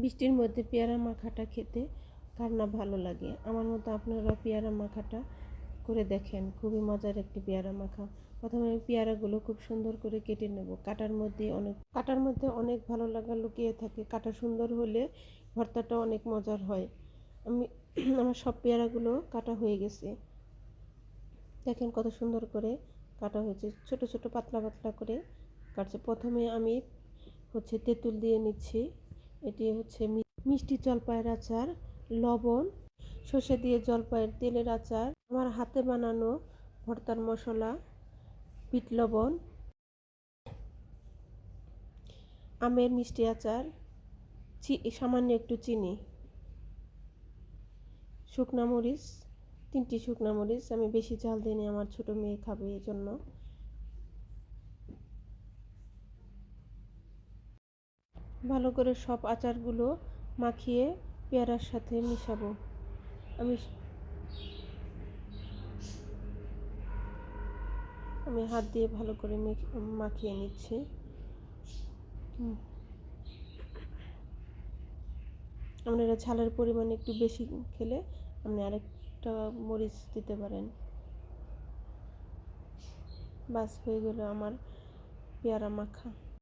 বৃষ্টির মধ্যে পেয়ারা মাখাটা খেতে কার না ভালো লাগে। আমার মতো আপনারা পেয়ারা মাখাটা করে দেখেন। খুবই মজার একটি পেয়ারা মাখা। প্রথমে আমি পেয়ারাগুলো খুব সুন্দর করে কেটে নেব। কাটার মধ্যে অনেক, কাটার মধ্যে অনেক ভালো লাগা লুকিয়ে থাকে। কাটা সুন্দর হলে ভর্তাটা অনেক মজার হয়। আমি, আমার সব পেয়ারাগুলো কাটা হয়ে গেছে। দেখেন কত সুন্দর করে কাটা হয়েছে। ছোট ছোট, পাতলা পাতলা করে কাটছে। প্রথমে আমি হচ্ছে তেঁতুল দিয়ে নিচ্ছি। এটি হচ্ছে মিষ্টি জলপাইয়ের আচার, লবণ, সর্ষে দিয়ে জলপাইয়ের তেলের আচার, আমার হাতে বানানো ভর্তার মশলা, বিট লবণ, আমের মিষ্টি আচার সামান্য একটু চিনি, শুকনা মরিচ, তিনটি শুকনা মরিচ, আমি বেশি ঝাল দিইনি, আমার ছোট মেয়ে খাবে এই জন্য ভালো করে সব আচারগুলো মাখিয়ে পেয়ারার সাথে মিশাবো। আমি আমি হাত দিয়ে ভালো করে মেখ- মাখিয়ে নিচ্ছি। আপনারা ঝালের পরিমাণ একটু বেশি খেলে আপনি আরেকটা মরিচ দিতে পারেন। বাস হয়ে গেল আমার পেয়ারা মাখা।